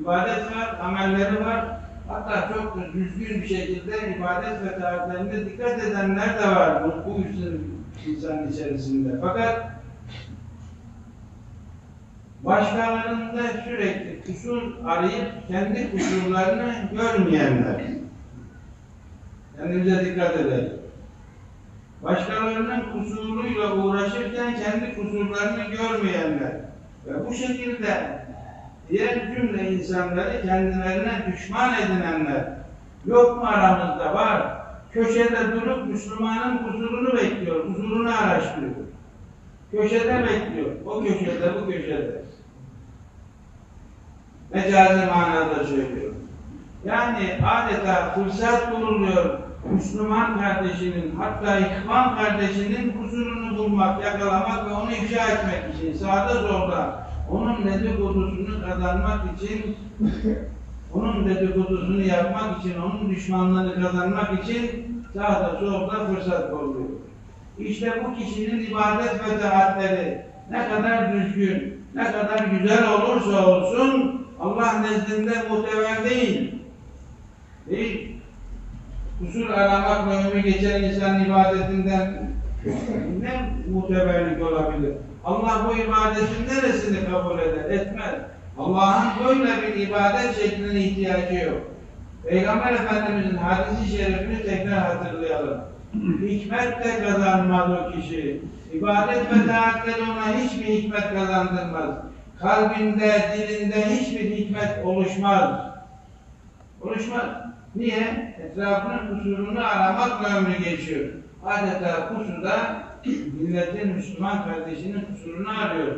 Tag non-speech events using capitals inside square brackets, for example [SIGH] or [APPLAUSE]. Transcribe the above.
İbadet var, amelleri var. Hatta çok düzgün bir şekilde ibadet ve taatlerine dikkat edenler de var bu, bu insanın içerisinde. Fakat başkalarında sürekli kusur arayıp kendi kusurlarını görmeyenler. Kendimize dikkat edelim. Başkalarının kusuruyla uğraşırken kendi kusurlarını görmeyenler ve bu şekilde diğer cümle insanları kendilerine düşman edinenler yok mu aramızda var. Köşede durup Müslümanın kusurunu bekliyor, kusurunu araştırıyor. Köşede bekliyor, o köşede, bu köşede. Mecazi manada söylüyorum. Yani adeta fırsat bululuyor Müslüman kardeşinin, hatta ihvan kardeşinin kusurunu bulmak, yakalamak ve onu ifşa etmek için, sağda solda onun dedikodusunu kazanmak için, onun dedikodusunu yapmak için, onun düşmanlığını kazanmak için sağda solda fırsat kolluyor. İşte bu kişinin ibadet ve taatleri ne kadar düzgün, ne kadar güzel olursa olsun Allah nezdinde muteber değil. Değil. Kusur aramakla ömrü geçen insan ibadetinden ne muteberlik olabilir? Allah bu ibadetin neresini kabul eder? Etmez. Allah'ın böyle bir ibadet şekline ihtiyacı yok. Peygamber Efendimizin hadisi şerifini tekrar hatırlayalım. Hikmet de kazanmaz o kişi. İbadet ve taatleri ona hiçbir hikmet kazandırmaz. Kalbinde, dilinde hiçbir hikmet oluşmaz. Oluşmaz. Niye? Etrafının kusurunu aramakla ömrü geçiyor. Adeta kusurda [CLEARS THROAT] milletin Müslüman kardeşinin kusurunu arıyor.